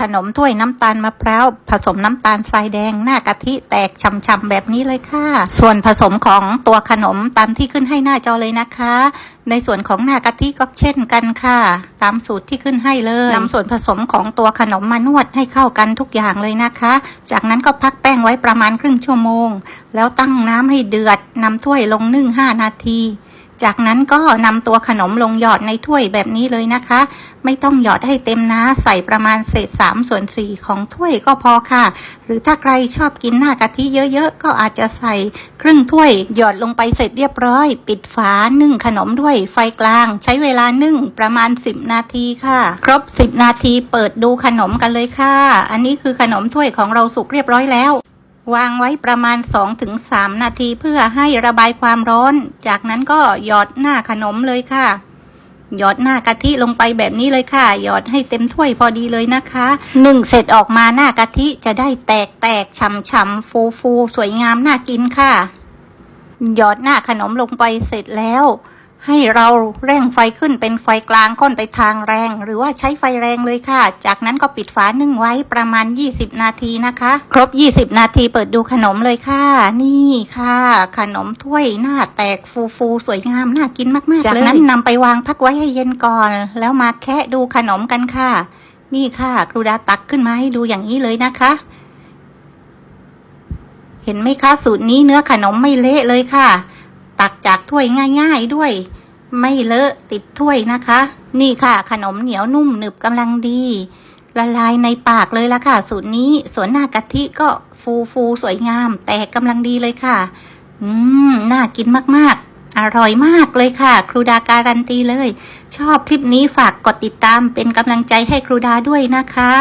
ขนมถ้วยน้ำตาลมะพร้าวผสมน้ำตาลทรายแดงหน้ากะทิแตกช่ำๆแบบนี้เลยค่ะ ส่วนผสมของตัวขนมตามที่ขึ้นให้หน้าจอเลยนะคะ ในส่วนของหน้ากะทิก็เช่นกันค่ะ ตามสูตรที่ขึ้นให้เลยนำส่วนผสมของตัวขนมมานวดให้เข้ากันทุกอย่างเลยนะคะ จากนั้นก็พักแป้งไว้ประมาณครึ่งชั่วโมง แล้วตั้งน้ำให้เดือดนำถ้วยลงนึ่ง5นาที จากนั้นก็นำตัวขนมลงหยอดในถ้วยแบบนี้เลยนะคะ ไม่ต้องหยอดให้เต็มนะ ใส่ประมาณเศษ3ส่วน4ของถ้วยก็พอค่ะ หรือถ้าใครชอบกินหน้ากะทิเยอะๆ ก็อาจจะใส่ครึ่งถ้วย หยอดลงไปเสร็จเรียบร้อย ปิดฝานึ่งขนมด้วยไฟกลาง ใช้เวลานึ่งประมาณ 10 นาทีค่ะ ครบ 10 นาทีเปิดดูขนมกันเลยค่ะ อันนี้คือขนมถ้วยของเราสุกเรียบร้อยแล้ว วางไว้ประมาณ 2-3 นาทีเพื่อให้ระบายความร้อน จากนั้นก็หยอดหน้าขนมเลยค่ะ หยอดหน้ากะทิลงไปแบบนี้เลยค่ะ หยอดให้เต็มถ้วยพอดีเลยนะคะหนึ่งเสร็จออกมาหน้ากะทิจะได้แตกแตกฉ่ำฉ่ำฟูฟูสวยงามน่ากินค่ะ หยอดหน้าขนมลงไปเสร็จแล้ว ให้เราเร่งไฟขึ้นเป็นไฟกลางค่อนไปทางแรง หรือว่าใช้ไฟแรงเลยค่ะ จากนั้นก็ปิดฝานึ่งไว้ประมาณ 20 นาทีนะคะ ครบ 20 นาทีเปิดดูขนมเลยค่ะ นี่ค่ะ ขนมถ้วยหน้าแตกฟูฟูๆสวยงามน่ากินมากๆเลยจากนั้นนำไปวางพักไว้ให้เย็นก่อน แล้วมาแคะดูขนมกันค่ะ นี่ค่ะ ครูดาตักขึ้นมาให้ดูอย่างนี้เลยนะคะเห็นไหมคะสูตรนี้เนื้อขนมไม่เละเลยค่ะ ตักจากถ้วยง่าย ๆด้วย ไม่เลอะติดถ้วยนะคะ นี่ค่ะขนมเหนียวนุ่มหนึบกำลังดี ละลายในปากเลยละค่ะ สูตรนี้ส่วนหน้ากะทิก็ฟูฟูๆสวยงาม แต่กำลังดีเลยค่ะ อืม น่ากินมากๆ อร่อยมากเลยค่ะ ครูดาการันตีเลย ชอบคลิปนี้ฝากกดติดตามเป็นกำลังใจให้ครูดาด้วยนะคะ